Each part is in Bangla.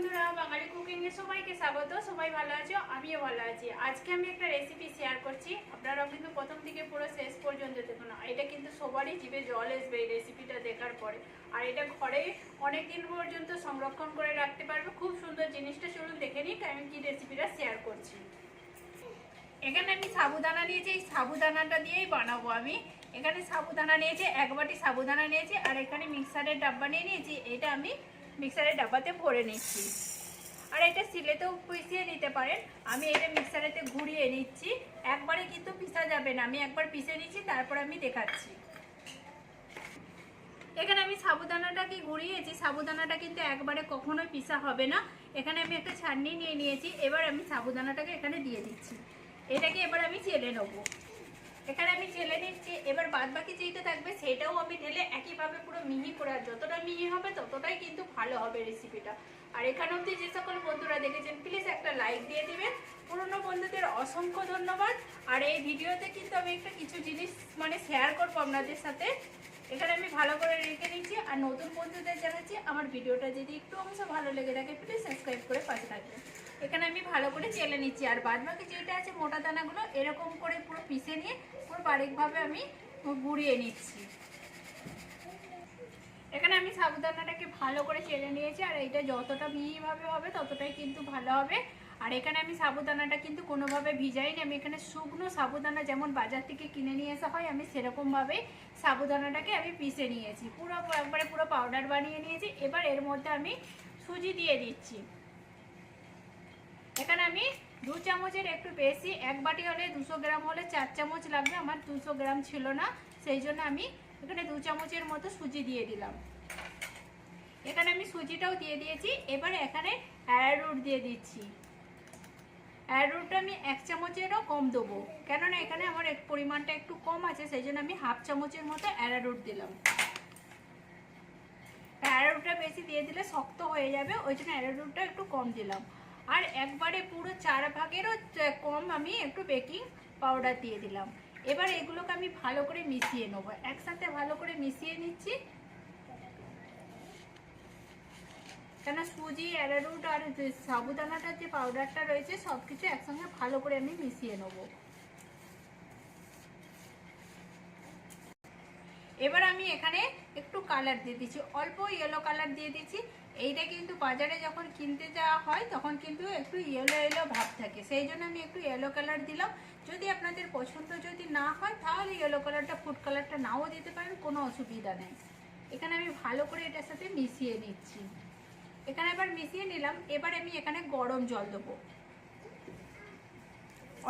বন্ধুরা, বাঙালি কুকিং এ সবাইকে স্বাগত। সবাই ভালো আছো? আমিও ভালো আছি। আজকে আমি একটা রেসিপি শেয়ার করছি। আপনারাও কিন্তু প্রথম থেকে পুরো শেষ পর্যন্ত দেখুন। এটা কিন্তু সবারই জিভে জল আসবে এই রেসিপিটা দেখার পরে। আর এটা ঘরে অনেক দিন পর্যন্ত সংরক্ষণ করে রাখতে পারবে। খুব সুন্দর জিনিসটা চলুন দেখে নিই, আমি কি রেসিপিটা শেয়ার করছি। এখানে আমি সাবুদানা নিয়েছি। এই সাবুদানাটা দিয়েই বানাবো আমি। এখানে সাবুদানা নিয়েছি, এক বাটি সাবুদানা নিয়েছি, আর এখানে মিক্সারের ডাব্বা নিয়ে নিয়েছি। এটা আমি মিক্সারের ডাব্বাতে ভরে নিচ্ছি। আর এটা সিলেতেও পিষিয়ে নিতে পারেন। আমি এটা মিক্সারেতে ঘুরিয়ে নিচ্ছি। একবারে কিন্তু পিসা যাবে না। আমি একবার পিষে নিচ্ছি, তারপর আমি দেখাচ্ছি। এখানে আমি সাবুদানাটাকে ঘুরিয়েছি। সাবুদানাটা কিন্তু একবারে কখনোই পিসা হবে না। এখানে আমি একটা ছাড়নি নিয়ে নিয়েছি। এবার আমি সাবুদানাটাকে এখানে দিয়ে দিচ্ছি। এটাকে এবার আমি চেলে নেব। এখানে চেলে নিচ্ছি। এবার বাদ বাকি যেটা থাকবে, সেটাও আমি ঢেলে একইভাবে পুরো মিহি করে, আর যতটা মিহি হবে, ততটাই কিন্তু ভালো হবে রেসিপিটা আর এখানে অবধি যে সকল বন্ধুরা দেখেছেন প্লিজ একটা লাইক দিয়ে দিবেন। পুরনো বন্ধুদের অসংখ্য ধন্যবাদ। আর এই ভিডিওতে কিন্তু আমি একটা কিছু জিনিস মানে শেয়ার করব আপনাদের সাথে। এখানে আমি ভালো করে রেখে নিচ্ছি আর নতুন বন্ধুদের জানাচ্ছি, আমার ভিডিওটা যদি একটু অংশ ভালো লেগে থাকে প্লিজ সাবস্ক্রাইব করে পাশে থাকবেন। এখানে আমি ভালো করে চেলে নিচ্ছি। আর বাদ বাকি যেটা আছে মোটা দানাগুলো, এরকম করে পুরো পিষে নিয়ে পুরো বারিকভাবে আমি গুঁড়িয়ে নিচ্ছি। এখানে আমি সাবুদানাটাকে ভালো করে চেলে নিয়েছি, আর এইটা যতটা মিহিভাবে হবে ততটাই কিন্তু ভালো হবে। আর এখানে আমি সাবুদানাটা কিন্তু কোনোভাবে ভিজাইনি। আমি এখানে শুকনো সাবুদানা যেমন বাজার থেকে কিনে নিয়ে আসা হয়, আমি সেরকমভাবে সাবুদানাটাকে আমি পিষে নিয়েছি। পুরো একবারে পুরো পাউডার বানিয়ে নিয়েছি। এবার এর মধ্যে আমি সুজি দিয়ে দিচ্ছি। এখানে আমি দু চামচের একটু বেশি, এক বাটি হলে দুশো গ্রাম হলে চার চামচ লাগবে, আমার দুশো গ্রাম ছিল না, সেই জন্য আমি এখানে দু চামচের মতো সুজি দিয়ে দিলাম। এখানে আমি সুজিটাও দিয়ে দিয়েছি, এবার এখানে অ্যারারুট দিয়ে দিচ্ছি। অ্যারারুটটা আমি এক চামচেরও কম দেবো, কেননা এখানে আমার এক পরিমাণটা একটু কম আছে, সেই জন্য আমি হাফ চামচের মতো অ্যারারুট দিলাম। অ্যারারুটটা বেশি দিয়ে দিলে শক্ত হয়ে যাবে, ওই জন্য অ্যারারুটটা একটু কম দিলাম। আর একবারে পুরো চার ভাগেরও কম আমি একটু বেকিং পাউডার দিয়ে দিলাম। এবার এগুলোকে আমি ভালো করে মিশিয়ে নেব। একসাথে ভালো করে মিশিয়ে নিচ্ছি। কেন সুজি অ্যারারুট আর সাবুদানাটার যে পাউডারটা রয়েছে সব কিছু একসঙ্গে ভালো করে আমি মিশিয়ে নেব। এবার আমি এখানে একটু কালার দিয়ে দিচ্ছি। অল্প ইয়েলো কালার দিয়ে দিচ্ছি। এইটা কিন্তু বাজারে যখন কিনতে যাওয়া হয়, তখন কিন্তু একটু ইয়েলো ইয়েলো ভাব থাকে। সেই জন্য আমি একটু ইয়েলো কালার দিলাম। যদি আপনাদের পছন্দ যদি না হয়, তাহলে ইয়েলো কালারটা ফুড কালারটা নাও দিতে পারেন, কোনো অসুবিধা নেই। এখানে আমি ভালো করে এটার সাথে মিশিয়ে নিচ্ছি। এখানে এবার মিশিয়ে নিলাম। এবার আমি এখানে গরম জল দেবো।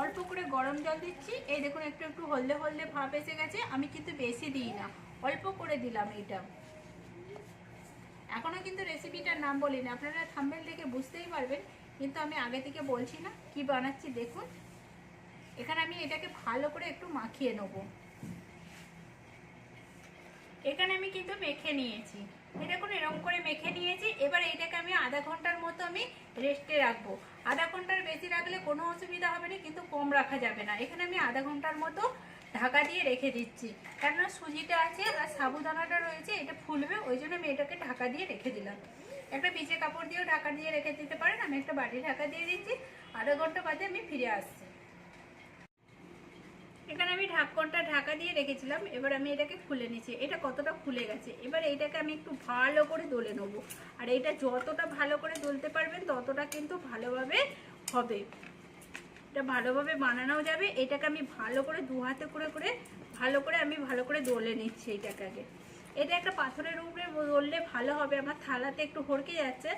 অল্প করে গরম জল দিচ্ছি। এই দেখুন, একটু একটু হলদে হলদে ভাব এসে গেছে। আমি কিন্তু বেশি দিই না। অল্প করে দিলাম এটা এখনও কিন্তু রেসিপিটার নাম বলিনি। আপনারা থাম্বেল দেখে বুঝতেই পারবেন, কিন্তু আমি আগে থেকে বলছি না। কি বানাচ্ছি দেখুন। এখানে আমি এটাকে ভালো করে একটু মাখিয়ে নেব। এখানে আমি কিন্তু মেখে নিয়েছি। দেখুন, এরকম করে মেখে নিয়েছি। এবার এইটাকে আমি আধা ঘণ্টার মতো আমি রেস্টে রাখব। আধা ঘণ্টার বেশি রাখলে কোনো অসুবিধা হবে না, কিন্তু কম রাখা যাবে না। এখানে আমি আধা ঘণ্টার মতো ঢাকা দিয়ে রেখে দিচ্ছি। কেননা সুজিটা আছে আর সাবুদানাটা রয়েছে, এটা ফুলবে, ওই জন্য আমি এটাকে ঢাকা দিয়ে রেখে দিলাম। একটা পিচে কাপড় দিয়েও ঢাকা দিয়ে রেখে দিতে পারেন, আমি একটা বাটি ঢাকা দিয়ে দিচ্ছি, আধা ঘণ্টা বাদে আমি ফিরে আসছি। এখানে আমি ঢাকনটা ঢাকা দিয়ে রেখেছিলাম, এবার আমি এটাকে খুলে নিচ্ছি। এটা কতটা খুলে গেছে? এবার এইটাকে আমি একটু ভালো করে দোলে নেব। আর এটা যতটা ভালো করে দলতে পারবেন, ততটা কিন্তু ভালোভাবে হবে। এটা ভালোভাবে বানানো যাবে। এটাকে আমি ভালো করে দু হাতে করে করে, ভালো করে আমি ভালো করে দোলে নিচ্ছি এটাকে আগে। এটা একটা পাথরের উপরে দললে ভালো হবে, আমার থালাতে একটু হরকে যাচ্ছে।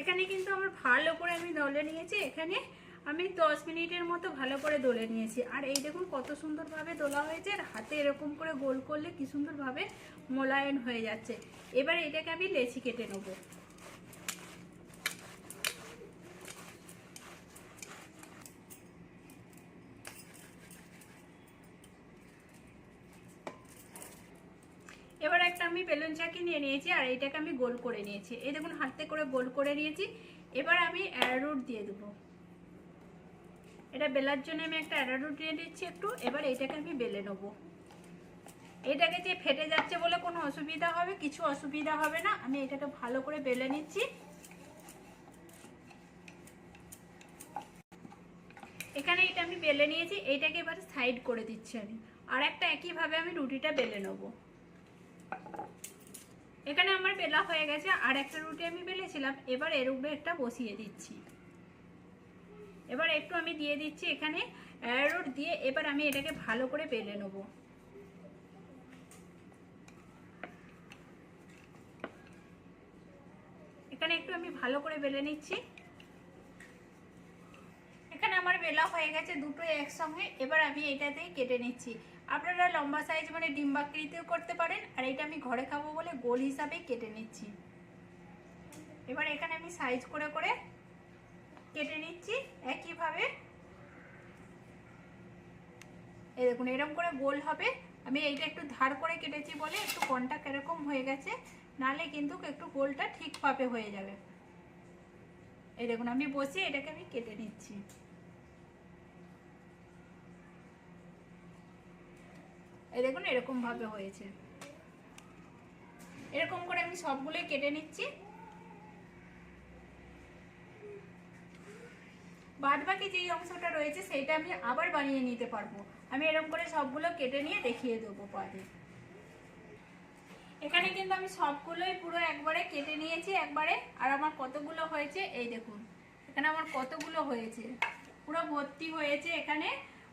এখানে কিন্তু আমার ভালো করে আমি দলে নিয়েছি। এখানে আমি দশ মিনিটের মতো ভালো করে দোলে নিয়েছি। আর এই দেখুন কত সুন্দরভাবে দোলা হয়েছে, আর হাতে এরকম করে গোল করলে কি সুন্দরভাবে মোলায়েম হয়ে যাচ্ছে। এবার এটাকে আমি লেচি কেটে নেব। এবার একটা আমি বেলুন চাকি নিয়ে নিয়েছি, আর এইটাকে আমি গোল করে নিয়েছি। এই দেখুন, হাতে করে গোল করে নিয়েছি। এবার আমি অ্যারারুট দিয়ে দেবো। এটা বেলার জন্য আমি একটা অ্যারারুট দিয়ে দিচ্ছি একটু। এবার এইটাকে আমি বেলে নেব। এটাকে যে ফেটে যাচ্ছে বলে কোনো অসুবিধা হবে, কিছু অসুবিধা হবে না। আমি এটাকে ভালো করে বেলে নিচ্ছি। এখানে এটা আমি বেলে নিয়েছি। এইটাকে এবার সাইড করে দিচ্ছি আমি। আর একটা একইভাবে আমি রুটিটা বেলে নেব। এখানে আমার বেলা হয়ে গেছে, আর একটা রুটি আমি বেলেছিলাম। এবার এর উপরে একটা বসিয়ে দিচ্ছি। এবার একটু আমি দিয়ে দিচ্ছি এখানে অ্যারোট দিয়ে এবার আমি এটাকে ভালো করে বেলে নেব। এখানে একটু আমি ভালো করে বেলে নিচ্ছি। এখানে আমার বেলা হয়ে গেছে দুটো একসঙ্গে। এবার আমি এটাতে কেটে নিচ্ছি। আপনারা লম্বা সাইজ মানে ডিম্বাকৃতিও করতে পারেন, আর এটা আমি ঘরে খাব বলে গোল হিসাবে কেটে নিচ্ছি। এবার এখানে আমি সাইজ করে করে কেটে নিচ্ছি একইভাবে। এই দেখুন, এরকম করে গোল হবে। আমি এইটা একটু ধার করে কেটেছি বলে একটু কনটা কীরকম হয়ে গেছে, নালে কিন্তু একটু গোলটা ঠিকভাবে হয়ে যাবে। এই দেখুন, আমি বসিয়ে এটাকে আমি কেটে নিচ্ছি। এই দেখুন এরকম ভাবে হয়েছে। এরকম করে আমি সবগুলোই কেটে নিচ্ছি। বাদ বাকি যেই অংশটা রয়েছে সেটা আমি আবার বানিয়ে নিতে পারব। আমি এরকম করে সবগুলো কেটে নিয়ে দেখিয়ে দেবো পরে। এখানে কিন্তু আমি সবগুলোই পুরো একবারে কেটে নিয়েছি একবারে। আর আমার কতগুলো হয়েছে, এই দেখুন। এখানে আমার কতগুলো হয়েছে? পুরো ভর্তি হয়েছে এখানে।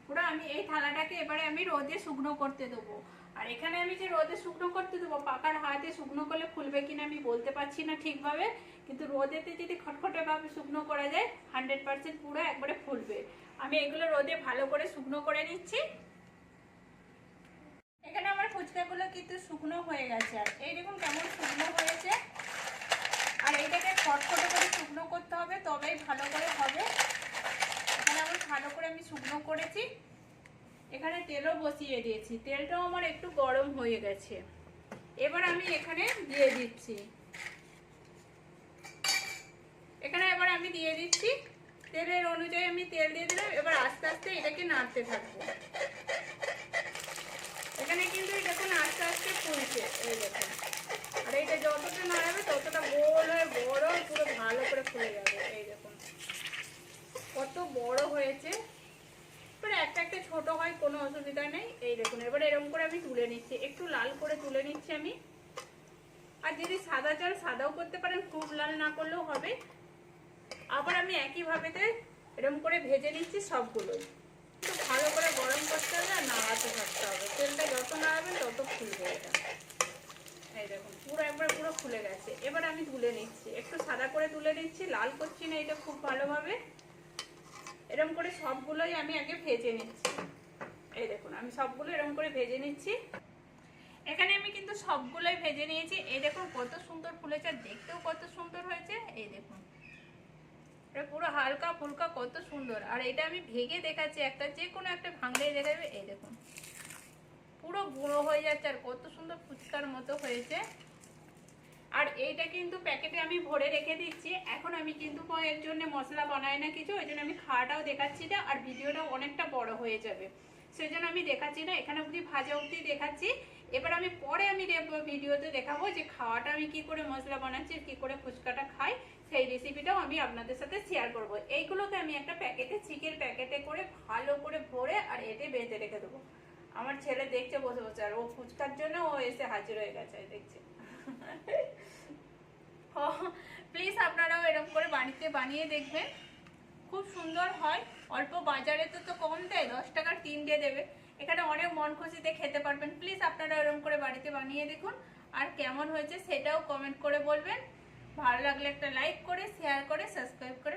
পুরো আমি এই থালাটাকে এবারে আমি রোদে শুকনো করতে দেবো। আর এখানে আমি যে রোদে শুকনো করতে দেবো, পাকার হাতে শুকনো করলে ফুলবে কিনা আমি বলতে পারছি না ঠিকভাবে, কিন্তু রোদেতে যদি খটখটে ভাবে শুকনো করা যায় হান্ড্রেড পার্সেন্ট পুরো একবারে ফুলবে। আমি এগুলো রোদে ভালো করে শুকনো করে নিচ্ছি। এখানে আমার ফুচকাগুলো কিন্তু শুকনো হয়ে গেছে। আর এই দেখুন কেমন শুকনো হয়েছে। আর এইটাকে খটখটে করে শুকনো করতে হবে, তবেই ভালো করে হবে। করে আমি শুকনো করেছি। এখানে তেলও বসিয়ে দিয়েছি। তেলটাও আমার একটু গরম হয়ে গেছে। এবার আমি এখানে দিয়ে দিচ্ছি। এখানে এবার আমি দিয়ে দিচ্ছি। তেলের অনুযায়ী আমি তেল দিয়ে দিলাম। এবার আস্তে আস্তে এটাকে নাড়তে থাকব। এখানে কিন্তু দেখুন আস্তে আস্তে ফুলছে। এই দেখুন। আর এইটা যতটা নাড়াবে ততটা গোল হয়ে বড়, পুরো ভালো করে ফুলে যাবে। এই দেখুন। কত বড় হয়েছে। একটা একটা ছোট হয়, কোনো অসুবিধা নেই। এই দেখুন, এবার এরকম করে আমি তুলে নিচ্ছি। একটু লাল করে তুলে নিচ্ছি আমি। আর যদি সাদা চাল সাদাও করতে পারেন, খুব লাল না করলেও হবে। আবার আমি একইভাবেতে এরকম করে ভেজে নিচ্ছি সবগুলোই ভালো করে গরম করতে হবে আর নাড়াতে থাকতে হবে। তেলটা যত নাড়াবেন, তত ফুলবে এটা এই দেখুন, পুরো একবার পুরো ফুলে গেছে। এবার আমি তুলে নিচ্ছি। একটু সাদা করে তুলে নিচ্ছি। লাল করছি না এটা খুব ভালোভাবে। এরকম করে সবগুলোই আমি আগে ভেজে নিচ্ছি। এই দেখুন, আমি সবগুলো এরকম করে ভেজে নিচ্ছি। এখানে আমি কিন্তু সবগুলোই ভেজে নিয়েছি। এই দেখুন, কত সুন্দর ফুলেছে আর দেখতেও কত সুন্দর হয়েছে। এই দেখুন, এটা পুরো হালকা ফুলকা কত সুন্দর। আর এটা আমি ভেঙে দেখাচ্ছি একটা, যে কোনো একটা ভাঙলেই দেখাবে এই দেখুন, পুরো গুঁড়ো হয়ে যাচ্ছে আর কত সুন্দর ফুচকার মতো হয়েছে। আর এইটা কিন্তু প্যাকেটে আমি ভরে রেখে দিচ্ছি। এখন আমি কিন্তু এর জন্য মশলা বানাই না কিছু, ওই জন্য আমি খাওয়াটাও দেখাচ্ছি না, আর ভিডিওটাও অনেকটা বড় হয়ে যাবে। সেই জন্য আমি দেখাচ্ছি না, এখানে অবধি ভাজা অবধি দেখাচ্ছি। এবার আমি পরে আমি ভিডিওতে দেখাবো যে খাওয়াটা আমি কি করে মশলা বানাচ্ছি কি করে ফুচকাটা খাই। সেই রেসিপিটাও আমি আপনাদের সাথে শেয়ার করব। এইগুলোকে আমি একটা প্যাকেটে চিকের প্যাকেটে করে ভালো করে ভরে আর এতে বেঁধে রেখে দেবো। আমার ছেলে দেখছে বসে বসে, আর ও ফুচকার জন্য ও এসে হাজির হয়ে গেছে, দেখছে। প্লিজ আপনারাও এরকম করে বাড়িতে বানিয়ে দেখবেন। খুব সুন্দর হয়। অল্প বাজারে তো তো কম দেয়, দশ টাকার তিনটে দেবে। এখানে অনেক মন খুশিতে খেতে পারবেন। প্লিজ আপনারা এরকম করে বাড়িতে বানিয়ে দেখুন। আর কেমন হয়েছে সেটাও কমেন্ট করে বলবেন। ভালো লাগলে একটা লাইক করে শেয়ার করে সাবস্ক্রাইব করে